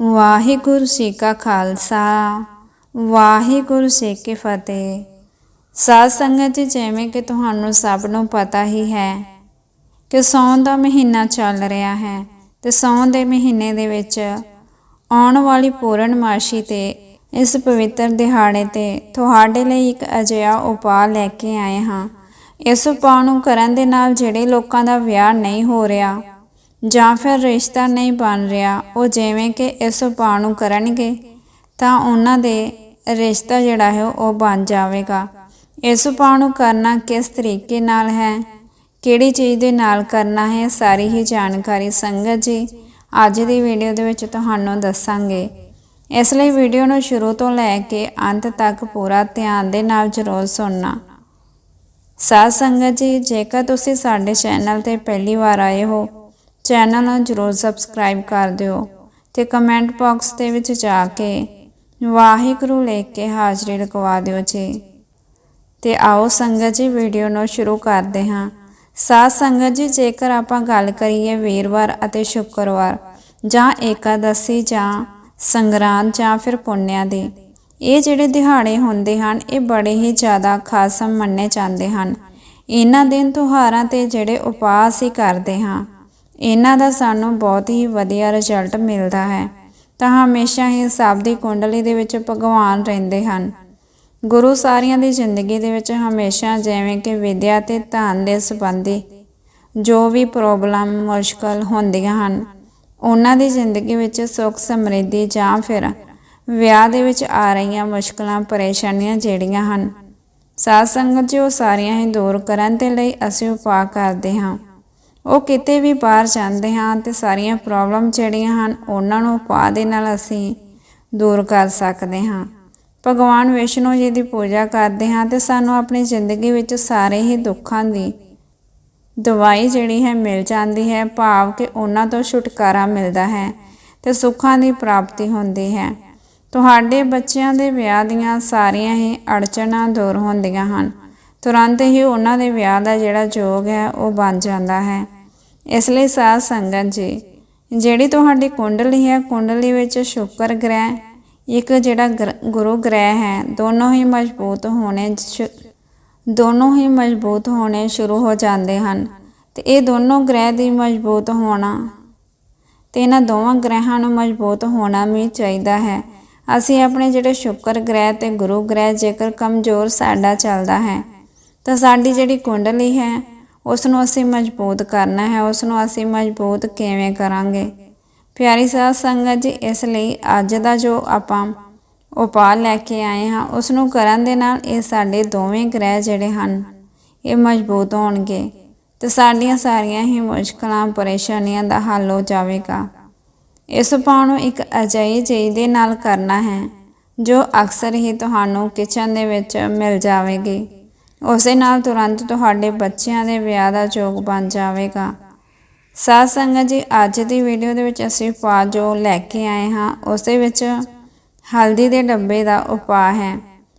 ਵਾਹਿਗੁਰੂ ਜੀ ਕਾ ਖਾਲਸਾ, ਵਾਹਿਗੁਰੂ ਜੀ ਕੀ ਫਤਿਹ। ਸਾਧ ਸੰਗਤ ਜੀ, ਜਿਵੇਂ ਕਿ ਤੁਹਾਨੂੰ ਸਭ ਨੂੰ ਪਤਾ ਹੀ ਹੈ ਕਿ ਸੌਣ ਦਾ ਮਹੀਨਾ ਚੱਲ ਰਿਹਾ ਹੈ ਤੇ ਸੌਣ ਦੇ ਮਹੀਨੇ ਦੇ ਵਿੱਚ ਆਉਣ ਵਾਲੀ ਪੂਰਨਮਾਸ਼ੀ ਤੇ ਇਸ ਪਵਿੱਤਰ ਦਿਹਾੜੇ ਤੇ ਤੁਹਾਡੇ ਲਈ ਇੱਕ ਅਜਿਹਾ ਉਪਾਅ ਲੈ ਕੇ ਆਏ ਹਾਂ। ਇਸ ਉਪਾਅ ਨੂੰ ਕਰਨ ਦੇ ਨਾਲ ਜਿਹੜੇ ਲੋਕਾਂ ਦਾ ਵਿਆਹ ਨਹੀਂ ਹੋ ਰਿਹਾ ਜਾਂ ਫਿਰ ਰਿਸ਼ਤਾ ਨਹੀਂ ਬਣ ਰਿਹਾ, ਉਹ ਜਿਵੇਂ ਕਿ ਇਸ ਉਪਾਅ ਨੂੰ ਕਰਨਗੇ, ਤਾਂ ਉਹਨਾਂ ਦੇ ਰਿਸ਼ਤਾ ਜਿਹੜਾ ਹੈ ਉਹ ਬਣ ਜਾਵੇਗਾ। ਇਸ ਉਪਾਅ ਨੂੰ ਕਰਨਾ ਕਿਸ ਤਰੀਕੇ ਨਾਲ ਹੈ? ਕਿਹੜੀ ਚੀਜ਼ ਦੇ ਨਾਲ ਕਰਨਾ ਹੈ? ਸਾਰੀ ਹੀ ਜਾਣਕਾਰੀ ਸੰਗਤ ਜੀ ਅੱਜ ਦੀ ਵੀਡੀਓ ਦੇ ਵਿੱਚ ਤੁਹਾਨੂੰ ਦੱਸਾਂਗੇ। ਇਸ ਲਈ ਵੀਡੀਓ ਨੂੰ ਸ਼ੁਰੂ ਤੋਂ ਲੈ ਕੇ ਅੰਤ ਤੱਕ ਪੂਰਾ ਧਿਆਨ ਦੇ ਨਾਲ ਜ਼ਰੂਰ ਸੁਣਨਾ। ਸਾਧ ਸੰਗਤ ਜੀ, ਜੇਕਰ ਤੁਸੀਂ ਸਾਡੇ ਚੈਨਲ ਤੇ ਪਹਿਲੀ ਵਾਰ ਆਏ ਹੋ ਚੈਨਲ ਨੂੰ ਜਰੂਰ ਸਬਸਕ੍ਰਾਈਬ ਕਰ ਦਿਓ ਤੇ ਕਮੈਂਟ ਬਾਕਸ ਦੇ ਵਿੱਚ ਜਾ ਕੇ ਵਾਹਿਗੁਰੂ ਲਿਖ ਕੇ ਹਾਜ਼ਰੀ ਲਗਵਾ ਦਿਓ ਜੀ। ਤੇ ਆਓ ਸੰਗਤ ਜੀ ਵੀਡੀਓ ਨੂੰ ਸ਼ੁਰੂ ਕਰਦੇ ਹਾਂ। ਸਾਧ ਸੰਗਤ ਜੀ, ਜੇਕਰ ਆਪਾਂ ਗੱਲ ਕਰੀਏ ਵੀਰਵਾਰ ਅਤੇ ਸ਼ੁੱਕਰਵਾਰ, ਜਾਂ ਏਕਾਦਸ਼ੀ ਜਾਂ ਸੰਗਰਾਂਦ ਜਾਂ ਫਿਰ ਪੁੰਨਿਆ ਦੀ, ਇਹ ਜਿਹੜੇ ਦਿਹਾੜੇ ਹੁੰਦੇ ਹਨ, ਇਹ ਬੜੇ ਹੀ ਜ਼ਿਆਦਾ ਖਾਸ ਮੰਨੇ ਜਾਂਦੇ ਹਨ। ਇਹਨਾਂ ਦਿਨ ਤਿਉਹਾਰਾਂ ਤੇ ਜਿਹੜੇ ਉਪਾਅ ਅਸੀਂ ਕਰਦੇ ਹਾਂ। ਇਹਨਾਂ ਦਾ ਸਾਨੂੰ ਬਹੁਤ ਹੀ ਵਧੀਆ ਰਿਜ਼ਲਟ ਮਿਲਦਾ ਹੈ। ਤਾਂ ਹਮੇਸ਼ਾ ਹੀ ਸਭ ਦੀ ਕੁੰਡਲੀ ਦੇ ਵਿੱਚ ਭਗਵਾਨ ਰਹਿੰਦੇ ਹਨ। ਗੁਰੂ ਸਾਰਿਆਂ ਦੀ ਜ਼ਿੰਦਗੀ ਦੇ ਵਿੱਚ ਹਮੇਸ਼ਾ ਜਿਵੇਂ ਕਿ ਵਿਦਿਆ ਤੇ ਧਨ ਦੇ ਸੰਬੰਧੀ ਜੋ ਵੀ ਪ੍ਰੋਬਲਮ ਮੁਸ਼ਕਲ ਹੁੰਦੀਆਂ ਹਨ, ਉਹਨਾਂ ਦੀ ਜ਼ਿੰਦਗੀ ਵਿੱਚ ਸੁੱਖ ਸਮਰਿੱਧੀ ਜਾਂ ਫਿਰ ਵਿਆਹ ਦੇ ਵਿੱਚ ਆ ਰਹੀਆਂ ਮੁਸ਼ਕਲਾਂ, ਪਰੇਸ਼ਾਨੀਆਂ ਜਿਹੜੀਆਂ ਹਨ, ਸਾਧ ਸੰਗਤ ਜੀ ਉਹ ਸਾਰੀਆਂ ਹੀ ਦੂਰ ਕਰਨ ਦੇ ਲਈ ਅਸੀਂ ਉਪਾਅ ਕਰਦੇ ਹਾਂ। ਉਹ ਕਿਤੇ ਵੀ ਬਾਹਰ ਜਾਂਦੇ ਹਾਂ ਤੇ ਸਾਰੀਆਂ ਪ੍ਰੋਬਲਮ ਜਿਹੜੀਆਂ ਹਨ, ਉਹਨਾਂ ਨੂੰ ਉਪਾਅ ਦੇ ਨਾਲ ਅਸੀਂ ਦੂਰ ਕਰ ਸਕਦੇ ਹਾਂ। ਭਗਵਾਨ ਵਿਸ਼ਨੂੰ ਜੀ ਦੀ ਪੂਜਾ ਕਰਦੇ ਹਾਂ ਤੇ ਸਾਨੂੰ ਆਪਣੀ ਜ਼ਿੰਦਗੀ ਵਿੱਚ ਸਾਰੇ ਹੀ ਦੁੱਖਾਂ ਦੀ ਦਵਾਈ ਜਿਹੜੀ ਹੈ ਮਿਲ ਜਾਂਦੀ ਹੈ, ਭਾਵ ਕਿ ਉਹਨਾਂ ਤੋਂ ਛੁਟਕਾਰਾ ਮਿਲਦਾ ਹੈ ਤੇ ਸੁੱਖਾਂ ਦੀ ਪ੍ਰਾਪਤੀ ਹੁੰਦੀ ਹੈ। ਤੁਹਾਡੇ ਬੱਚਿਆਂ ਦੇ ਵਿਆਹ ਦੀਆਂ ਸਾਰੀਆਂ ਹੀ ਅੜਚਣਾਂ ਦੂਰ ਹੁੰਦੀਆਂ ਹਨ। ਤੁਰੰਤ ਹੀ ਉਹਨਾਂ ਦੇ ਵਿਆਹ ਦਾ ਜਿਹੜਾ ਯੋਗ ਹੈ, ਉਹ ਬਣ ਜਾਂਦਾ ਹੈ। ਇਸ ਲਈ ਸਾਧ ਸੰਗਤ ਜੀ, ਜਿਹੜੀ ਤੁਹਾਡੀ ਕੁੰਡਲੀ ਹੈ, ਕੁੰਡਲੀ ਵਿੱਚ ਸ਼ੁਕਰ ਗ੍ਰਹਿ, ਇੱਕ ਜਿਹੜਾ ਗੁਰੂ ਗ੍ਰਹਿ ਹੈ, ਦੋਨੋਂ ਹੀ ਮਜ਼ਬੂਤ ਹੋਣੇ ਦੋਨੋਂ ਹੀ ਮਜ਼ਬੂਤ ਹੋਣੇ ਸ਼ੁਰੂ ਹੋ ਜਾਂਦੇ ਹਨ ਤੇ ਇਹ ਦੋਨੋਂ ਗ੍ਰਹਿ ਦੀ ਮਜ਼ਬੂਤ ਹੋਣਾ ਤੇ ਇਹਨਾਂ ਦੋਵਾਂ ਗ੍ਰਹਿਾਂ ਨੂੰ ਮਜ਼ਬੂਤ ਹੋਣਾ ਵੀ ਚਾਹੀਦਾ ਹੈ। ਅਸੀਂ ਆਪਣੇ ਜਿਹੜੇ ਸ਼ੁਕਰ ਗ੍ਰਹਿ ਤੇ ਗੁਰੂ ਗ੍ਰਹਿ ਜੇਕਰ ਕਮਜ਼ੋਰ ਸਾਡਾ ਚੱਲਦਾ ਹੈ, ਤਾਂ ਸਾਡੀ ਜਿਹੜੀ ਕੁੰਡਲੀ ਹੈ ਉਸ ਨੂੰ ਅਸੀਂ ਮਜ਼ਬੂਤ ਕਰਨਾ ਹੈ, ਉਸ ਨੂੰ ਅਸੀਂ ਮਜ਼ਬੂਤ ਕਿਵੇਂ ਕਰਾਂਗੇ? ਪਿਆਰੀ ਸਾਧ ਸੰਗਤ ਜੀ, ਇਸ ਲਈ ਅੱਜ ਦਾ ਜੋ ਆਪਾਂ ਉਪਾਅ ਲੈ ਕੇ ਆਏ ਹਾਂ, ਉਸ ਨੂੰ ਕਰਨ ਦੇ ਨਾਲ ਇਹ ਸਾਡੇ ਦੋਵੇਂ ਗ੍ਰਹਿ ਜਿਹੜੇ ਹਨ, ਇਹ ਮਜ਼ਬੂਤ ਹੋਣਗੇ ਤੇ ਸਾਡੀਆਂ ਸਾਰੀਆਂ ਹੀ ਮੁਸ਼ਕਲਾਂ, ਪਰੇਸ਼ਾਨੀਆਂ ਦਾ ਹੱਲ ਹੋ ਜਾਵੇਗਾ। ਇਸ ਉਪਾਅ ਨੂੰ ਇੱਕ ਅਜਿਹੀ ਚੀਜ਼ ਦੇ ਨਾਲ ਕਰਨਾ ਹੈ, ਜੋ ਅਕਸਰ ਹੀ ਤੁਹਾਨੂੰ ਕਿਚਨ ਦੇ ਵਿੱਚ ਮਿਲ ਜਾਵੇਗੀ। ਉਸੇ ਨਾਲ ਤੁਰੰਤ ਤੁਹਾਡੇ ਬੱਚਿਆਂ ਦੇ ਵਿਆਹ ਦਾ ਯੋਗ ਬਣ ਜਾਵੇਗਾ। ਸਾਧ ਸੰਗਤ ਜੀ, ਅੱਜ ਦੀ ਵੀਡੀਓ ਦੇ ਵਿੱਚ ਅਸੀਂ ਉਪਾਅ ਜੋ ਲੈ ਕੇ ਆਏ ਹਾਂ, ਉਸ ਦੇ ਵਿੱਚ ਹਲਦੀ ਦੇ ਡੱਬੇ ਦਾ ਉਪਾਅ ਹੈ।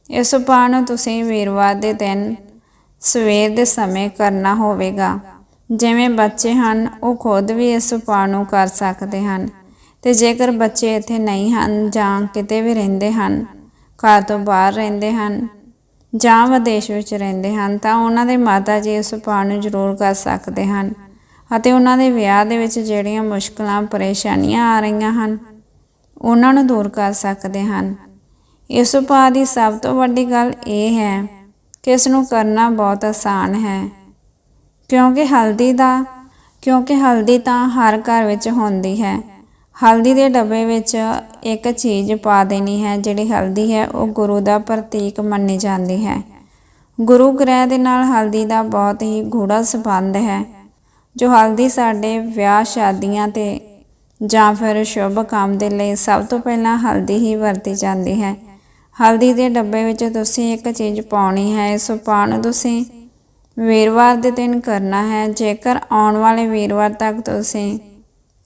ਇਸ ਉਪਾਅ ਨੂੰ ਤੁਸੀਂ ਵੀਰਵਾਰ ਦੇ ਦਿਨ ਸਵੇਰ ਦੇ ਸਮੇਂ ਕਰਨਾ ਹੋਵੇਗਾ। ਜਿਵੇਂ ਬੱਚੇ ਹਨ, ਉਹ ਖੁਦ ਵੀ ਇਸ ਉਪਾਅ ਨੂੰ ਕਰ ਸਕਦੇ ਹਨ। ਤੇ ਜੇਕਰ ਬੱਚੇ ਇੱਥੇ ਨਹੀਂ ਹਨ ਜਾਂ ਕਿਤੇ ਵੀ ਰਹਿੰਦੇ ਹਨ, ਘਰ ਤੋਂ ਬਾਹਰ ਰਹਿੰਦੇ ਹਨ ਜਾਂ ਵਿਦੇਸ਼ ਵਿੱਚ ਰਹਿੰਦੇ ਹਨ ਤਾਂ ਉਹਨਾਂ ਦੇ ਮਾਤਾ ਜੀ ਇਸ ਉਪਾਅ ਨੂੰ ਜ਼ਰੂਰ ਕਰ ਸਕਦੇ ਹਨ ਅਤੇ ਉਹਨਾਂ ਦੇ ਵਿਆਹ ਦੇ ਵਿੱਚ ਜਿਹੜੀਆਂ ਮੁਸ਼ਕਲਾਂ, ਪਰੇਸ਼ਾਨੀਆਂ ਆ ਰਹੀਆਂ ਹਨ, ਉਹਨਾਂ ਨੂੰ ਦੂਰ ਕਰ ਸਕਦੇ ਹਨ। ਇਸ ਉਪਾਅ ਦੀ ਸਭ ਤੋਂ ਵੱਡੀ ਗੱਲ ਇਹ ਹੈ ਕਿ ਇਸ ਨੂੰ ਕਰਨਾ ਬਹੁਤ ਆਸਾਨ ਹੈ, ਕਿਉਂਕਿ ਹਲਦੀ ਦਾ, ਕਿਉਂਕਿ ਹਲਦੀ ਤਾਂ ਹਰ ਘਰ ਵਿੱਚ ਹੁੰਦੀ ਹੈ। ਹਲਦੀ ਦੇ ਡੱਬੇ ਵਿੱਚ ਇੱਕ ਚੀਜ਼ ਪਾ ਦੇਣੀ ਹੈ, ਜਿਹੜੀ ਹਲਦੀ ਹੈ, ਉਹ ਗੁਰੂ ਦਾ ਪ੍ਰਤੀਕ ਮੰਨੀ ਜਾਂਦੀ ਹੈ। ਗੁਰੂ ਗ੍ਰਹਿ ਦੇ ਨਾਲ ਹਲਦੀ ਦਾ ਬਹੁਤ ਹੀ ਗੂੜਾ ਸੰਬੰਧ ਹੈ। ਜੋ ਹਲਦੀ ਸਾਡੇ ਵਿਆਹ, ਸ਼ਾਦੀਆਂ ਤੇ ਜਾਂ ਫਿਰ ਸ਼ੁਭ ਕੰਮ ਦੇ ਲਈ ਸਭ ਤੋਂ ਪਹਿਲਾਂ ਹਲਦੀ ਹੀ ਵਰਤੀ ਜਾਂਦੀ ਹੈ। ਹਲਦੀ ਦੇ ਡੱਬੇ ਵਿੱਚ ਤੁਸੀਂ ਇੱਕ ਚੀਜ਼ ਪਾਉਣੀ ਹੈ, ਇਸ ਪਾਣ ਤੁਸੀਂ ਵੀਰਵਾਰ ਦੇ ਦਿਨ ਕਰਨਾ ਹੈ। ਜੇਕਰ ਆਉਣ ਵਾਲੇ ਵੀਰਵਾਰ ਤੱਕ ਤੁਸੀਂ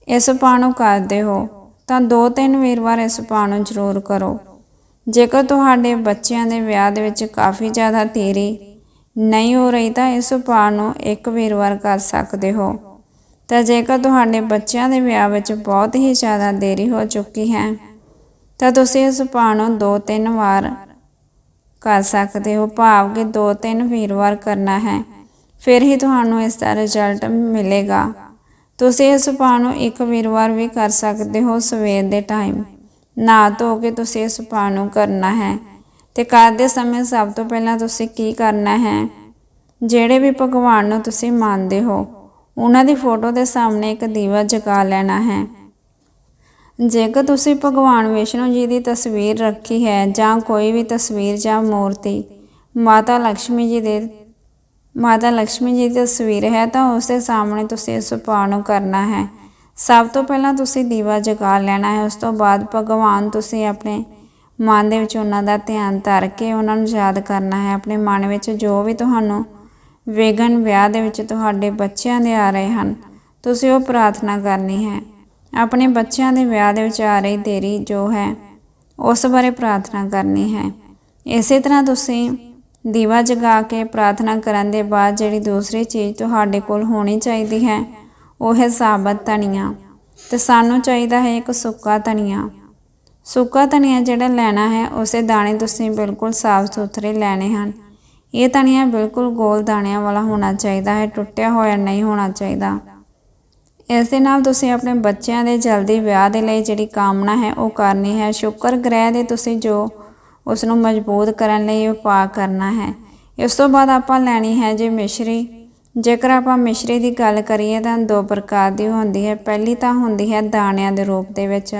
ਇਸ ਉਪਾਅ ਨੂੰ ਕਰਦੇ ਹੋ, ਤਾਂ ਦੋ ਤਿੰਨ ਵੀਰਵਾਰ ਇਸ ਉਪਾਅ ਨੂੰ ਜ਼ਰੂਰ ਕਰੋ। ਜੇਕਰ ਤੁਹਾਡੇ ਬੱਚਿਆਂ ਦੇ ਵਿਆਹ ਦੇ ਵਿੱਚ ਕਾਫੀ ਜ਼ਿਆਦਾ ਤੇਰੀ ਨਹੀਂ ਹੋ ਰਹੀ, ਤਾਂ ਇਸ ਉਪਾਅ ਨੂੰ ਇੱਕ ਵੀਰਵਾਰ ਕਰ ਸਕਦੇ ਹੋ। ਤਾਂ ਜੇਕਰ ਤੁਹਾਡੇ ਬੱਚਿਆਂ ਦੇ ਵਿਆਹ ਵਿੱਚ ਬਹੁਤ ਹੀ ਜ਼ਿਆਦਾ ਦੇਰੀ ਹੋ ਚੁੱਕੀ ਹੈ, ਤਾਂ ਤੁਸੀਂ ਇਸ ਉਪਾਅ ਨੂੰ ਦੋ ਤਿੰਨ ਵਾਰ ਕਰ ਸਕਦੇ ਹੋ। ਭਾਵ ਕਿ ਦੋ ਤਿੰਨ ਵੀਰਵਾਰ ਕਰਨਾ ਹੈ, ਫਿਰ ਹੀ ਤੁਹਾਨੂੰ ਇਸ ਦਾ ਰਿਜ਼ਲਟ ਮਿਲੇਗਾ। ਤੁਸੀਂ ਇਸ ਉਪਾਅ ਨੂੰ ਇੱਕ ਵੀਰਵਾਰ ਵੀ ਕਰ ਸਕਦੇ ਹੋ ਸਵੇਰ ਦੇ ਟਾਈਮ ਨਾ ਧੋ ਕੇ ਤੁਸੀਂ ਇਸ ਉਪਾਅ ਨੂੰ ਕਰਨਾ ਹੈ। ਤੇ ਕਰਦੇ ਸਮੇਂ ਸਭ ਤੋਂ ਪਹਿਲਾਂ ਤੁਸੀਂ ਕੀ ਕਰਨਾ ਹੈ? ਜਿਹੜੇ ਵੀ ਭਗਵਾਨ ਨੂੰ ਤੁਸੀਂ ਮੰਨਦੇ ਹੋ, ਉਹਨਾਂ ਦੀ ਫੋਟੋ ਦੇ ਸਾਹਮਣੇ ਇੱਕ ਦੀਵਾ ਜਗਾ ਲੈਣਾ ਹੈ। ਜੇਕਰ ਤੁਸੀਂ ਭਗਵਾਨ ਵਿਸ਼ਨੂੰ ਜੀ ਦੀ ਤਸਵੀਰ ਰੱਖੀ ਹੈ ਜਾਂ ਕੋਈ ਵੀ ਤਸਵੀਰ ਜਾਂ ਮੂਰਤੀ, ਮਾਤਾ ਲక్ష్ਮੀ ਜੀ ਦੇ ਮਾਤਾ ਲక్ష్ਮੀ ਜੀ ਦੀ ਤਸਵੀਰ ਹੈ ਤਾਂ ਉਸ ਦੇ ਸਾਹਮਣੇ ਤੁਸੀਂ ਇਸ ਉਪਾਅ ਨੂੰ ਕਰਨਾ ਹੈ। ਸਭ ਤੋਂ ਪਹਿਲਾਂ ਤੁਸੀਂ ਦੀਵਾ ਜਗਾ ਲੈਣਾ ਹੈ। ਉਸ ਤੋਂ ਬਾਅਦ ਭਗਵਾਨ ਤੁਸੀਂ ਆਪਣੇ ਮਨ ਦੇ ਵਿੱਚ ਉਹਨਾਂ ਦਾ ਧਿਆਨ ਧਰ ਕੇ ਉਹਨਾਂ ਨੂੰ ਯਾਦ ਕਰਨਾ ਹੈ। ਆਪਣੇ ਮਨ ਵਿੱਚ ਜੋ ਵੀ ਤੁਹਾਨੂੰ ਵਿਗਨ ਵਿਆਹ ਦੇ ਵਿੱਚ ਤੁਹਾਡੇ ਬੱਚਿਆਂ ਦੇ ਆ ਰਹੇ ਹਨ, ਤੁਸੀਂ ਉਹ ਪ੍ਰਾਰਥਨਾ ਕਰਨੀ ਹੈ। ਆਪਣੇ ਬੱਚਿਆਂ ਦੇ ਵਿਆਹ ਦੇ ਵਿੱਚ ਆ ਰਹੀ ਦੇਰੀ ਜੋ ਹੈ, ਉਸ ਬਾਰੇ ਪ੍ਰਾਰਥਨਾ ਕਰਨੀ ਹੈ। ਇਸੇ ਤਰ੍ਹਾਂ ਤੁਸੀਂ ਦੀਵਾ ਜਗਾ ਕੇ ਪ੍ਰਾਰਥਨਾ ਕਰਨ ਦੇ ਬਾਅਦ ਜਿਹੜੀ ਦੂਸਰੀ ਚੀਜ਼ ਤੁਹਾਡੇ ਕੋਲ ਹੋਣੀ ਚਾਹੀਦੀ ਹੈ, ਉਹ ਹੈ ਸਾਬਤ ਧਨੀਆ। ਤੇ ਸਾਨੂੰ ਚਾਹੀਦਾ ਹੈ ਇੱਕ ਸੁੱਕਾ ਧਨੀਆ। ਸੁੱਕਾ ਧਨੀਆ ਜਿਹੜਾ ਲੈਣਾ ਹੈ, ਉਸੇ ਦਾਣੇ ਤੁਸੀਂ ਬਿਲਕੁਲ ਸਾਫ਼ ਸੁਥਰੇ ਲੈਣੇ ਹਨ। ਇਹ ਧਨੀਆ ਬਿਲਕੁਲ ਗੋਲ ਦਾਣਿਆਂ ਵਾਲਾ ਹੋਣਾ ਚਾਹੀਦਾ ਹੈ, ਟੁੱਟਿਆ ਹੋਇਆ ਨਹੀਂ ਹੋਣਾ ਚਾਹੀਦਾ। ਇਸ ਦੇ ਨਾਲ ਤੁਸੀਂ ਆਪਣੇ ਬੱਚਿਆਂ ਦੇ ਜਲਦੀ ਵਿਆਹ ਦੇ ਲਈ ਜਿਹੜੀ ਕਾਮਨਾ ਹੈ, ਉਹ ਕਰਨੀ ਹੈ। ਸ਼ੁਕਰ ਗ੍ਰਹਿ ਦੇ ਤੁਸੀਂ ਜੋ ਉਸ ਨੂੰ ਮਜ਼ਬੂਤ ਕਰਨ ਲਈ ਉਪਾਅ ਕਰਨਾ ਹੈ। ਇਸ ਤੋਂ ਬਾਅਦ ਆਪਾਂ ਲੈਣੀ ਹੈ ਜੀ ਮਿਸ਼ਰੀ। ਜੇਕਰ ਆਪਾਂ ਮਿਸ਼ਰੀ ਦੀ ਗੱਲ ਕਰੀਏ ਤਾਂ ਦੋ ਪ੍ਰਕਾਰ ਦੀ ਹੁੰਦੀ ਹੈ। ਪਹਿਲੀ ਤਾਂ ਹੁੰਦੀ ਹੈ ਦਾਣਿਆਂ ਦੇ ਰੂਪ ਦੇ ਵਿੱਚ,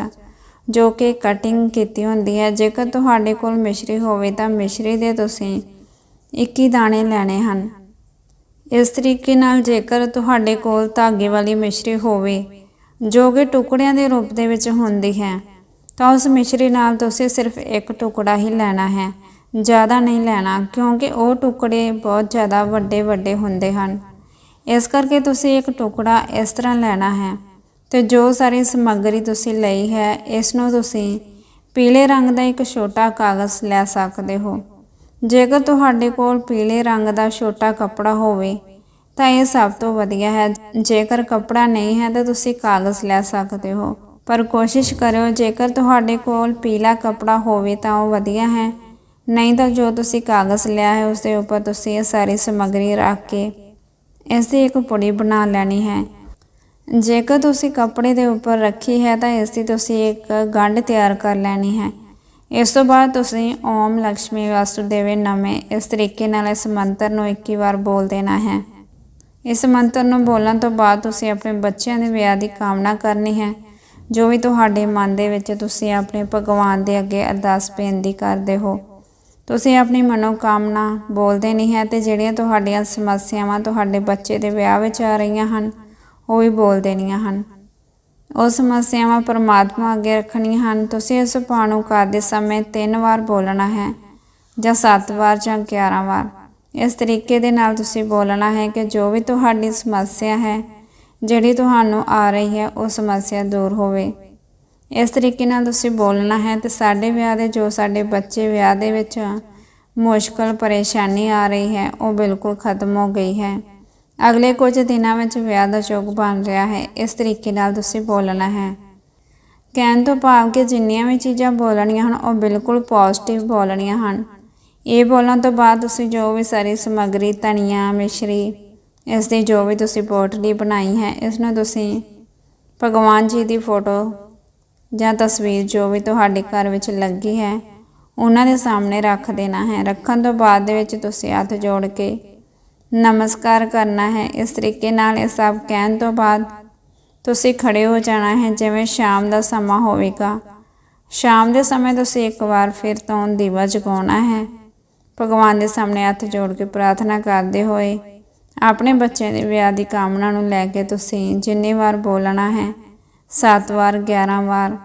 ਜੋ ਕਿ ਕਟਿੰਗ ਕੀਤੀ ਹੁੰਦੀ ਹੈ। ਜੇਕਰ ਤੁਹਾਡੇ ਕੋਲ ਮਿਸ਼ਰੀ ਹੋਵੇ ਤਾਂ ਮਿਸ਼ਰੀ ਦੇ ਤੁਸੀਂ 21 ਦਾਣੇ ਲੈਣੇ ਹਨ। ਇਸ ਤਰੀਕੇ ਨਾਲ ਜੇਕਰ ਤੁਹਾਡੇ ਕੋਲ ਧਾਗੇ ਵਾਲੀ ਮਿਸ਼ਰੀ ਹੋਵੇ, ਜੋ ਕਿ ਟੁਕੜਿਆਂ ਦੇ ਰੂਪ ਦੇ ਵਿੱਚ ਹੁੰਦੀ ਹੈ ਤਾਂ ਉਸ ਮਿਸ਼ਰੀ ਨਾਲ ਤੁਸੀਂ ਸਿਰਫ ਇੱਕ ਟੁਕੜਾ ਹੀ ਲੈਣਾ ਹੈ। ਜ਼ਿਆਦਾ ਨਹੀਂ ਲੈਣਾ, ਕਿਉਂਕਿ ਉਹ ਟੁਕੜੇ ਬਹੁਤ ਜ਼ਿਆਦਾ ਵੱਡੇ ਵੱਡੇ ਹੁੰਦੇ ਹਨ। ਇਸ ਕਰਕੇ ਤੁਸੀਂ ਇੱਕ ਟੁਕੜਾ ਇਸ ਤਰ੍ਹਾਂ ਲੈਣਾ ਹੈ ਤੇ ਜੋ ਸਾਰੀ ਸਮੱਗਰੀ ਤੁਸੀਂ ਲਈ ਹੈ, ਇਸ ਨੂੰ ਤੁਸੀਂ ਪੀਲੇ ਰੰਗ ਦਾ ਇੱਕ ਛੋਟਾ ਕਾਗਜ਼ ਲੈ ਸਕਦੇ ਹੋ। ਜੇਕਰ ਤੁਹਾਡੇ ਕੋਲ ਪੀਲੇ ਰੰਗ ਦਾ ਛੋਟਾ ਕੱਪੜਾ ਹੋਵੇ, ਤਾਂ ਇਹ ਸਭ ਤੋਂ ਵਧੀਆ ਹੈ। ਜੇਕਰ ਕੱਪੜਾ ਨਹੀਂ ਹੈ, ਤਾਂ ਤੁਸੀਂ ਕਾਗਜ਼ ਲੈ ਸਕਦੇ ਹੋ। ਪਰ ਕੋਸ਼ਿਸ਼ ਕਰਿਓ, ਜੇਕਰ ਤੁਹਾਡੇ ਕੋਲ ਪੀਲਾ ਕੱਪੜਾ ਹੋਵੇ ਤਾਂ ਉਹ ਵਧੀਆ ਹੈ। ਨਹੀਂ ਤਾਂ ਜੋ ਤੁਸੀਂ ਕਾਗਜ਼ ਲਿਆ ਹੈ ਉਸ ਦੇ ਉੱਪਰ ਤੁਸੀਂ ਇਹ ਸਾਰੀ ਸਮੱਗਰੀ ਰੱਖ ਕੇ ਇਸ ਦੀ ਇੱਕ ਪੁੜੀ ਬਣਾ ਲੈਣੀ ਹੈ। ਜੇਕਰ ਤੁਸੀਂ ਕੱਪੜੇ ਦੇ ਉੱਪਰ ਰੱਖੀ ਹੈ, ਤਾਂ ਇਸ ਦੀ ਤੁਸੀਂ ਇੱਕ ਗੰਢ ਤਿਆਰ ਕਰ ਲੈਣੀ ਹੈ। ਇਸ ਤੋਂ ਬਾਅਦ ਤੁਸੀਂ ਓਮ ਲక్ష్ਮੀ ਵਾਸੁਦੇਵੇ ਨਮੇ ਇਸ ਤਰੀਕੇ ਨਾਲ ਇਸ ਮੰਤਰ ਨੂੰ 21 ਵਾਰ ਬੋਲ ਦੇਣਾ ਹੈ। ਇਸ ਮੰਤਰ ਨੂੰ ਬੋਲਣ ਤੋਂ ਬਾਅਦ ਤੁਸੀਂ ਆਪਣੇ ਬੱਚਿਆਂ ਦੇ ਵਿਆਹ ਦੀ ਕਾਮਨਾ ਕਰਨੀ ਹੈ। ਜੋ ਵੀ ਤੁਹਾਡੇ ਮਨ ਦੇ ਵਿੱਚ ਤੁਸੀਂ ਆਪਣੇ ਭਗਵਾਨ ਦੇ ਅੱਗੇ ਅਰਦਾਸ ਬੇਨਤੀ ਕਰਦੇ ਹੋ। ਤੁਸੀਂ ਆਪਣੀ ਮਨੋਕਾਮਨਾ ਬੋਲਦੇ ਨਹੀਂ ਹੈ ਤੇ ਜਿਹੜੀਆਂ ਤੁਹਾਡੀਆਂ ਸਮੱਸਿਆਵਾਂ ਤੁਹਾਡੇ ਬੱਚੇ ਦੇ ਵਿਆਹ ਵਿੱਚ ਆ ਰਹੀਆਂ ਹਨ, ਉਹ ਵੀ ਬੋਲ ਦੇਣੀਆਂ ਹਨ। ਉਹ ਸਮੱਸਿਆਵਾਂ ਪਰਮਾਤਮਾ ਅੱਗੇ ਰੱਖਣੀਆਂ ਹਨ। ਤੁਸੀਂ ਇਸ ਉਪਾਅ ਕਰਦੇ ਸਮੇਂ ਤਿੰਨ ਵਾਰ ਬੋਲਣਾ ਹੈ, ਜਾਂ ਸੱਤ ਵਾਰ, ਜਾਂ 11 ਵਾਰ। ਇਸ ਤਰੀਕੇ ਦੇ ਨਾਲ ਤੁਸੀਂ ਬੋਲਣਾ ਹੈ ਕਿ ਜੋ ਵੀ ਤੁਹਾਡੀ ਸਮੱਸਿਆ ਹੈ ਜਿਹੜੀ ਤੁਹਾਨੂੰ ਆ ਰਹੀ ਹੈ, ਉਹ ਸਮੱਸਿਆ ਦੂਰ ਹੋਵੇ। ਇਸ ਤਰੀਕੇ ਨਾਲ ਤੁਸੀਂ ਬੋਲਣਾ ਹੈ ਤੇ ਸਾਡੇ ਵਿਆਹ ਦੇ, ਜੋ ਸਾਡੇ ਬੱਚੇ ਵਿਆਹ ਦੇ ਵਿੱਚ ਮੁਸ਼ਕਲ, ਪਰੇਸ਼ਾਨੀ ਆ ਰਹੀ ਹੈ, ਉਹ ਬਿਲਕੁਲ ਖਤਮ ਹੋ ਗਈ ਹੈ। ਅਗਲੇ ਕੁਝ ਦਿਨਾਂ ਵਿੱਚ ਵਿਆਹ ਦਾ ਯੋਗ ਬਣ ਰਿਹਾ ਹੈ। ਇਸ ਤਰੀਕੇ ਨਾਲ ਤੁਸੀਂ ਬੋਲਣਾ ਹੈ। ਕਹਿਣ ਤੋਂ ਭਾਵ ਕਿ ਜਿੰਨੀਆਂ ਵੀ ਚੀਜ਼ਾਂ ਬੋਲਣੀਆਂ ਹਨ, ਉਹ ਬਿਲਕੁਲ ਪੋਜ਼ਿਟਿਵ ਬੋਲਣੀਆਂ ਹਨ। ਇਹ ਬੋਲਣ ਤੋਂ ਬਾਅਦ ਤੁਸੀਂ ਜੋ ਵੀ ਸਾਰੀ ਸਮੱਗਰੀ, ਧਨੀਆ, ਮਿਸ਼ਰੀ ਇਸ ਦੀ ਜੋ ਵੀ ਤੁਸੀਂ ਪੋਟਲੀ ਬਣਾਈ ਹੈ ਇਸ ਨੂੰ ਤੁਸੀਂ ਭਗਵਾਨ ਜੀ ਦੀ ਫੋਟੋ ਜਾਂ ਤਸਵੀਰ ਜੋ ਵੀ ਤੁਹਾਡੇ ਘਰ ਵਿੱਚ ਲੱਗੀ ਹੈ, ਉਹਨਾਂ ਦੇ ਸਾਹਮਣੇ ਰੱਖ ਦੇਣਾ ਹੈ। ਰੱਖਣ ਤੋਂ ਬਾਅਦ ਦੇ ਵਿੱਚ ਤੁਸੀਂ ਹੱਥ ਜੋੜ ਕੇ ਨਮਸਕਾਰ ਕਰਨਾ ਹੈ। ਇਸ ਤਰੀਕੇ ਨਾਲ ਇਹ ਸਭ ਕਹਿਣ ਤੋਂ ਬਾਅਦ ਤੁਸੀਂ ਖੜੇ ਹੋ ਜਾਣਾ ਹੈ, ਜਿਵੇਂ ਸ਼ਾਮ ਦਾ ਸਮਾਂ ਹੋਵੇਗਾ। ਸ਼ਾਮ ਦੇ ਸਮੇਂ ਤੁਸੀਂ ਇੱਕ ਵਾਰ ਫਿਰ ਤੋਂ ਦੀਵਾ ਜਗਾਉਣਾ ਹੈ। ਭਗਵਾਨ ਦੇ ਸਾਹਮਣੇ ਹੱਥ ਜੋੜ ਕੇ ਪ੍ਰਾਰਥਨਾ ਕਰਦੇ ਹੋਏ ਆਪਣੇ ਬੱਚੇ ਦੇ ਵਿਆਹ ਦੀ ਕਾਮਨਾ ਨੂੰ ਲੈ ਕੇ ਤੁਸੀਂ ਜਿੰਨੀ ਵਾਰ ਬੋਲਣਾ ਹੈ 7 ਵਾਰ 11 ਵਾਰ,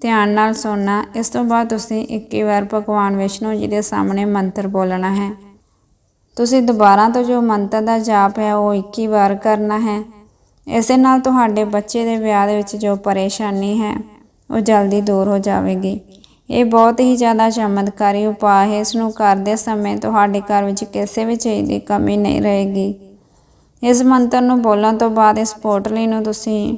ਧਿਆਨ ਨਾਲ ਸੁਣਨਾ, ਇਸ ਤੋਂ ਬਾਅਦ ਤੁਸੀਂ 21 ਵਾਰ ਭਗਵਾਨ ਵਿਸ਼ਨੂੰ ਜੀ ਦੇ ਸਾਹਮਣੇ ਮੰਤਰ ਬੋਲਣਾ ਹੈ। ਤੁਸੀਂ ਦੁਬਾਰਾ ਤੋਂ ਜੋ ਮੰਤਰ ਦਾ ਜਾਪ ਹੈ, ਉਹ 21 ਵਾਰ ਕਰਨਾ ਹੈ। ਇਸੇ ਨਾਲ ਤੁਹਾਡੇ ਬੱਚੇ ਦੇ ਵਿਆਹ ਦੇ ਵਿੱਚ ਜੋ ਪਰੇਸ਼ਾਨੀ ਹੈ, ਉਹ ਜਲਦੀ ਦੂਰ ਹੋ ਜਾਵੇਗੀ। ਇਹ ਬਹੁਤ ਹੀ ਜ਼ਿਆਦਾ ਚਮਤਕਾਰੀ ਉਪਾਅ ਹੈ। ਇਸ ਨੂੰ ਕਰਦੇ ਸਮੇਂ ਤੁਹਾਡੇ ਘਰ ਵਿੱਚ ਕਿਸੇ ਵੀ ਚੀਜ਼ ਦੀ ਕਮੀ ਨਹੀਂ ਰਹੇਗੀ। ਇਸ ਮੰਤਰ ਨੂੰ ਬੋਲਣ ਤੋਂ ਬਾਅਦ ਇਸ ਪੋਟਲੀ ਨੂੰ ਤੁਸੀਂ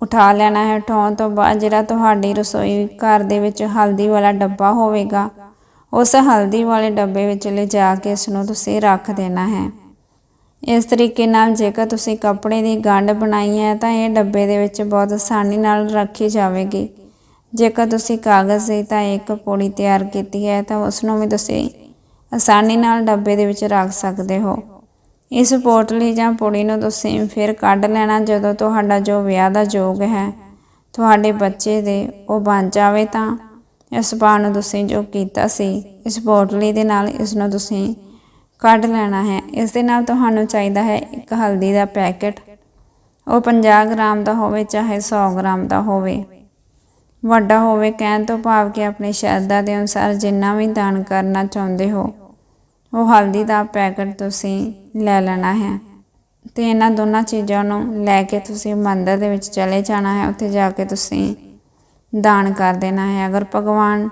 ਉਠਾ ਲੈਣਾ ਹੈ। ਉਠਾਉਣ ਤੋਂ ਬਾਅਦ ਜਿਹੜਾ ਤੁਹਾਡੀ ਰਸੋਈ ਘਰ ਦੇ ਵਿੱਚ ਹਲਦੀ ਵਾਲਾ ਡੱਬਾ ਹੋਵੇਗਾ, ਉਸ ਹਲਦੀ ਵਾਲੇ ਡੱਬੇ ਵਿੱਚ ਲਿਜਾ ਕੇ ਇਸ ਨੂੰ ਤੁਸੀਂ ਰੱਖ ਦੇਣਾ ਹੈ। ਇਸ ਤਰੀਕੇ ਨਾਲ ਜੇਕਰ ਤੁਸੀਂ ਕੱਪੜੇ ਦੀ ਗੰਢ ਬਣਾਈ ਹੈ ਤਾਂ ਇਹ ਡੱਬੇ ਦੇ ਵਿੱਚ ਬਹੁਤ ਆਸਾਨੀ ਨਾਲ ਰੱਖੀ ਜਾਵੇਗੀ। ਜੇਕਰ ਤੁਸੀਂ ਕਾਗਜ਼ ਦੀ ਤਾਂ ਇੱਕ ਪੌੜੀ ਤਿਆਰ ਕੀਤੀ ਹੈ, ਤਾਂ ਉਸ ਨੂੰ ਵੀ ਤੁਸੀਂ ਆਸਾਨੀ ਨਾਲ ਡੱਬੇ ਦੇ ਵਿੱਚ ਰੱਖ ਸਕਦੇ ਹੋ। ਇਸ ਪੋਟਲੀ ਜਾਂ ਪੁੜੀ ਨੂੰ ਤੁਸੀਂ ਫਿਰ ਕੱਢ ਲੈਣਾ ਜਦੋਂ ਤੁਹਾਡਾ ਜੋ ਵਿਆਹ ਦਾ ਯੋਗ ਹੈ, ਤੁਹਾਡੇ ਬੱਚੇ ਦੇ ਉਹ ਬਣ ਜਾਵੇ ਤਾਂ ਇਸ ਪਾ ਨੂੰ ਤੁਸੀਂ ਜੋ ਕੀਤਾ ਸੀ, ਇਸ ਪੋਟਲੀ ਦੇ ਨਾਲ ਇਸ ਨੂੰ ਤੁਸੀਂ ਕੱਢ ਲੈਣਾ ਹੈ। ਇਸ ਦੇ ਨਾਲ ਤੁਹਾਨੂੰ ਚਾਹੀਦਾ ਹੈ ਇੱਕ ਹਲਦੀ ਦਾ ਪੈਕੇਟ। ਉਹ 50 ਗ੍ਰਾਮ ਦਾ ਹੋਵੇ, ਚਾਹੇ 100 ਗ੍ਰਾਮ ਦਾ ਹੋਵੇ। ਵੱਡਾ ਹੋਵੇ, ਕਹਿਣ ਤੋਂ ਭਾਵ ਕਿ ਆਪਣੀ ਸ਼ਰਧਾ ਦੇ ਅਨੁਸਾਰ ਜਿੰਨਾ ਵੀ ਦਾਨ ਕਰਨਾ ਚਾਹੁੰਦੇ ਹੋ, ਉਹ ਹਲਦੀ ਦਾ ਪੈਕਟ ਤੁਸੀਂ ਲੈ ਲੈਣਾ ਹੈ। ਤੇ ਇਹਨਾਂ ਦੋਨਾਂ ਚੀਜ਼ਾਂ ਨੂੰ ਲੈ ਕੇ ਤੁਸੀਂ ਮੰਦਰ ਦੇ ਵਿੱਚ ਚਲੇ ਜਾਣਾ ਹੈ, ਉੱਥੇ ਜਾ ਕੇ ਤੁਸੀਂ ਦਾਨ ਕਰ ਦੇਣਾ ਹੈ। ਅਗਰ ਭਗਵਾਨ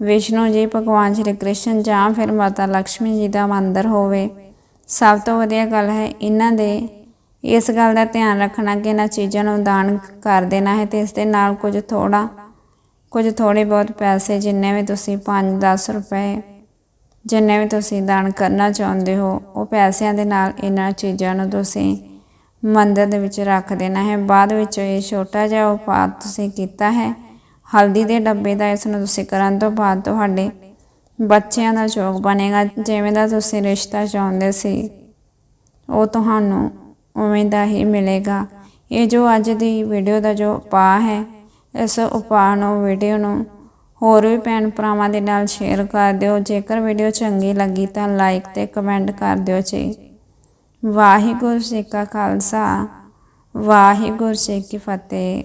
ਵਿਸ਼ਨੂੰ ਜੀ, ਭਗਵਾਨ ਸ਼੍ਰੀ ਕ੍ਰਿਸ਼ਨ ਜਾਂ ਫਿਰ ਮਾਤਾ ਲక్ష్ਮੀ ਜੀ ਦਾ ਮੰਦਰ ਹੋਵੇ, ਸਭ ਤੋਂ ਵਧੀਆ ਗੱਲ ਹੈ, ਇਹਨਾਂ ਦੇ ਇਸ ਗੱਲ ਦਾ ਧਿਆਨ ਰੱਖਣਾ ਕਿ ਇਹਨਾਂ ਚੀਜ਼ਾਂ ਨੂੰ ਦਾਨ ਕਰ ਦੇਣਾ ਹੈ ਤੇ ਇਸ ਦੇ ਨਾਲ ਕੁਝ ਥੋੜਾ ਕੁਝ ਥੋੜੇ ਬਹੁਤ ਪੈਸੇ ਜਿੰਨੇ ਵੀ ਤੁਸੀਂ 5-10 ਰੁਪਏ, ਜਿੰਨੇ ਵੀ ਤੁਸੀਂ ਦਾਨ ਕਰਨਾ ਚਾਹੁੰਦੇ ਹੋ, ਉਹ ਪੈਸਿਆਂ ਦੇ ਨਾਲ ਇਹਨਾਂ ਚੀਜ਼ਾਂ ਨੂੰ ਤੁਸੀਂ ਮੰਦਰ ਦੇ ਵਿੱਚ ਰੱਖ ਦੇਣਾ ਹੈ। ਬਾਅਦ ਵਿੱਚ ਇਹ ਛੋਟਾ ਜਿਹਾ ਉਪਾਅ ਤੁਸੀਂ ਕੀਤਾ ਹੈ। ਹਲਦੀ ਦੇ ਡੱਬੇ ਦਾ ਇਸ ਨੂੰ ਤੁਸੀਂ ਕਰਨ ਤੋਂ ਬਾਅਦ ਤੁਹਾਡੇ ਬੱਚਿਆਂ ਦਾ ਸ਼ੌਕ ਬਣੇਗਾ। ਜਿਵੇਂ ਦਾ ਤੁਸੀਂ ਰਿਸ਼ਤਾ ਚਾਹੁੰਦੇ ਸੀ, ਉਹ ਤੁਹਾਨੂੰ ਉਵੇਂ ਦਾ ਹੀ ਮਿਲੇਗਾ। ਇਹ ਜੋ ਅੱਜ ਦੀ ਵੀਡੀਓ ਦਾ ਜੋ ਉਪਾਅ ਹੈ, ਇਸ ਉਪਾਅ ਨੂੰ ਵੀਡੀਓ ਨੂੰ ਹੋਰ ਵੀ ਭੈਣ ਭਰਾਵਾਂ ਦੇ ਨਾਲ ਸ਼ੇਅਰ ਕਰ ਦਿਓ। ਜੇਕਰ ਵੀਡੀਓ ਚੰਗੀ ਲੱਗੀ ਤਾਂ ਲਾਈਕ ਤੇ ਕਮੈਂਟ ਕਰ ਦਿਓ ਜੀ। ਵਾਹਿਗੁਰੂ ਜੀ ਕਾ ਖਾਲਸਾ, ਵਾਹਿਗੁਰੂ ਜੀ ਕੀ ਫਤਿਹ।